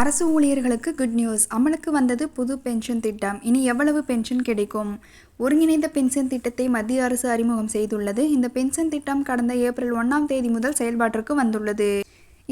அரசு ஊழியர்களுக்கு good news அமலுக்கு வந்தது புது பென்ஷன் திட்டம். இனி எவ்வளவு பென்ஷன் கிடைக்கும்? ஒருங்கிணைந்த பென்ஷன் திட்டத்தை மத்திய அரசு அறிமுகம் செய்துள்ளது. இந்த பென்ஷன் திட்டம் கடந்த ஏப்ரல் ஒன்றாம் தேதி முதல் செயல்பாட்டிற்கு வந்துள்ளது.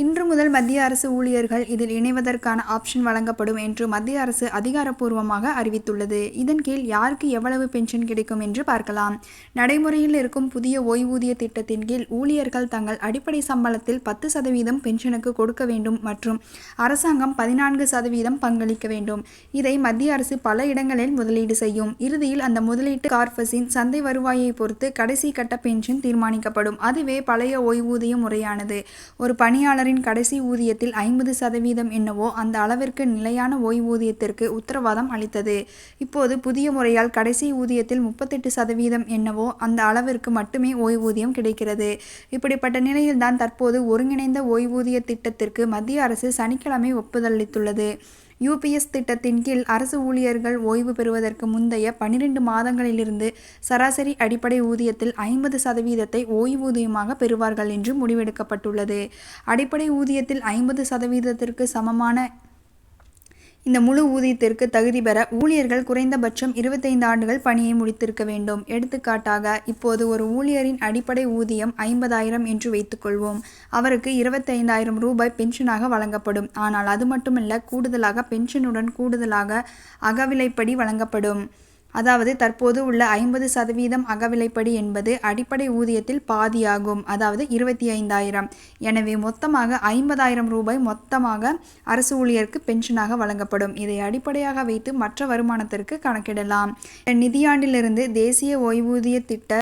இன்று முதல் மத்திய அரசு ஊழியர்கள் இதில் இணைவதற்கான ஆப்ஷன் வழங்கப்படும் என்று மத்திய அரசு அதிகாரப்பூர்வமாக அறிவித்துள்ளது. இதன் கீழ் யாருக்கு எவ்வளவு பென்ஷன் கிடைக்கும் என்று பார்க்கலாம். நடைமுறையில் இருக்கும் புதிய ஓய்வூதிய திட்டத்தின் கீழ் ஊழியர்கள் தங்கள் அடிப்படை சம்பளத்தில் பத்து சதவீதம் பென்ஷனுக்கு கொடுக்க வேண்டும் மற்றும் அரசாங்கம் பதினான்கு சதவீதம் பங்களிக்க வேண்டும். இதை மத்திய அரசு பல இடங்களில் முதலீடு செய்யும். இறுதியில் அந்த முதலீட்டு கார்பஸின் சந்தை வருவாயை பொறுத்து கடைசி கட்ட பென்ஷன் தீர்மானிக்கப்படும். அதுவே பழைய ஓய்வூதிய முறையானது. ஒரு பணியாளர் பணியாளரின் கடைசி ஊதியத்தில் ஐம்பது சதவீதம் என்னவோ அந்த அளவிற்கு நிலையான ஓய்வூதியத்திற்கு உத்தரவாதம் அளித்தது. இப்போது புதிய முறையால் கடைசி ஊதியத்தில் முப்பத்தெட்டு சதவீதம் என்னவோ அந்த அளவிற்கு மட்டுமே ஓய்வூதியம் கிடைக்கிறது. இப்படிப்பட்ட நிலையில்தான் தற்போது ஒருங்கிணைந்த ஓய்வூதிய திட்டத்திற்கு மத்திய அரசு சனிக்கிழமை ஒப்புதல் அளித்துள்ளது. யூபிஎஸ் திட்டத்தின் கீழ் அரசு ஊழியர்கள் ஓய்வு பெறுவதற்கு முந்தைய பனிரெண்டு மாதங்களிலிருந்து சராசரி அடிப்படை ஊதியத்தில் ஐம்பது சதவீதத்தை ஓய்வூதியமாக பெறுவார்கள் என்று முடிவெடுக்கப்பட்டுள்ளது. அடிப்படை ஊதியத்தில் ஐம்பது சதவீதத்திற்கு சமமான இந்த முழு ஊதியத்திற்கு தகுதி பெற ஊழியர்கள் குறைந்தபட்சம் இருபத்தைந்து ஆண்டுகள் பணியை முடித்திருக்க வேண்டும். எடுத்துக்காட்டாக இப்போது ஒரு ஊழியரின் அடிப்படை ஊதியம் ஐம்பதாயிரம் என்று வைத்துக்கொள்வோம். அவருக்கு இருபத்தைந்தாயிரம் ரூபாய் பென்ஷனாக வழங்கப்படும். ஆனால் அது மட்டுமல்ல கூடுதலாக பென்ஷனுடன் கூடுதலாக அகவிலைப்படி வழங்கப்படும். அதாவது தற்போது உள்ள ஐம்பது சதவீதம் அகவிலைப்படி என்பது அடிப்படை ஊதியத்தில் பாதியாகும். அதாவது இருபத்தி ஐந்தாயிரம். எனவே மொத்தமாக ஐம்பதாயிரம் ரூபாய் மொத்தமாக அரசு ஊழியருக்கு பென்ஷனாக வழங்கப்படும். இதை அடிப்படையாக வைத்து மற்ற வருமானத்திற்கு கணக்கிடலாம். நிதியாண்டிலிருந்து தேசிய ஓய்வூதிய திட்ட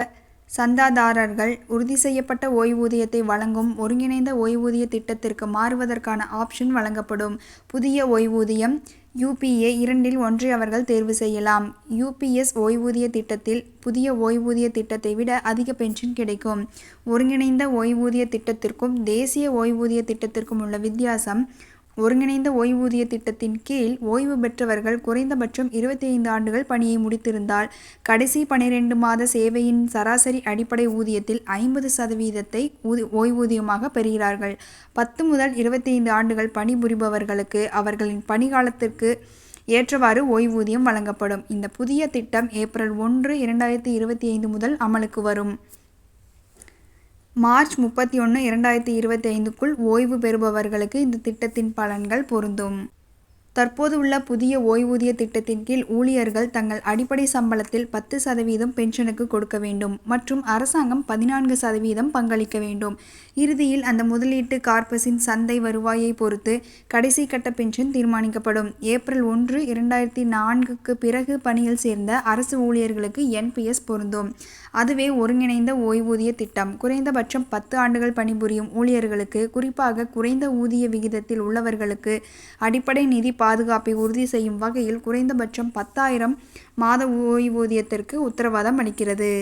சந்தாதாரர்கள் உறுதி செய்யப்பட்ட ஓய்வூதியத்தை வழங்கும் ஒருங்கிணைந்த ஓய்வூதிய திட்டத்திற்கு மாறுவதற்கான ஆப்ஷன் வழங்கப்படும். புதிய ஓய்வூதியம் யூபிஏ இரண்டில் ஒன்றை அவர்கள் தேர்வு செய்யலாம். யூபிஎஸ் ஓய்வூதிய திட்டத்தில் புதிய ஓய்வூதிய திட்டத்தை விட அதிக பென்ஷன் கிடைக்கும். ஒருங்கிணைந்த ஓய்வூதிய திட்டத்திற்கும் தேசிய ஓய்வூதிய திட்டத்திற்கும் உள்ள வித்தியாசம் ஒருங்கிணைந்த ஓய்வூதிய திட்டத்தின் கீழ் ஓய்வு பெற்றவர்கள் குறைந்தபட்சம் இருபத்தி ஐந்து ஆண்டுகள் பணியை முடித்திருந்தால் கடைசி பனிரெண்டு மாத சேவையின் சராசரி அடிப்படை ஊதியத்தில் ஐம்பது சதவீதத்தை ஓய்வூதியமாக பெறுகிறார்கள். பத்து முதல் இருபத்தி ஐந்து ஆண்டுகள் பணிபுரிபவர்களுக்கு அவர்களின் பணிகாலத்திற்கு ஏற்றவாறு ஓய்வூதியம் வழங்கப்படும். இந்த புதிய திட்டம் ஏப்ரல் ஒன்று இரண்டாயிரத்தி இருபத்தி ஐந்து முதல் அமலுக்கு வரும். மார்ச் முப்பத்தி ஒன்று இரண்டாயிரத்தி இருபத்தி ஐந்துக்குள் ஓய்வு பெறுபவர்களுக்கு இந்த திட்டத்தின் பலன்கள் பொருந்தும். தற்போது உள்ள புதிய ஓய்வூதிய திட்டத்தின் கீழ் ஊழியர்கள் தங்கள் அடிப்படை சம்பளத்தில் பத்து சதவீதம் பென்ஷனுக்கு கொடுக்க வேண்டும் மற்றும் அரசாங்கம் பதினான்கு சதவீதம் பங்களிக்க வேண்டும். இறுதியில் அந்த முதலீட்டு கார்பஸின் சந்தை வருவாயை பொறுத்து கடைசி கட்ட பென்ஷன் தீர்மானிக்கப்படும். ஏப்ரல் ஒன்று இரண்டாயிரத்தி நான்குக்கு பிறகு பணியில் சேர்ந்த அரசு ஊழியர்களுக்கு என்பிஎஸ் பொருந்தும். அதுவே ஒருங்கிணைந்த ஓய்வூதிய திட்டம். குறைந்தபட்சம் பத்து ஆண்டுகள் பணிபுரியும் ஊழியர்களுக்கு குறிப்பாக குறைந்த ஊதிய விகிதத்தில் உள்ளவர்களுக்கு அடிப்படை நிதி பாதுகாப்பை உறுதி செய்யும் வகையில் குறைந்தபட்சம் பத்தாயிரம் மாத ஓய்வூதியத்திற்கு உத்தரவாதம் அளிக்கிறது.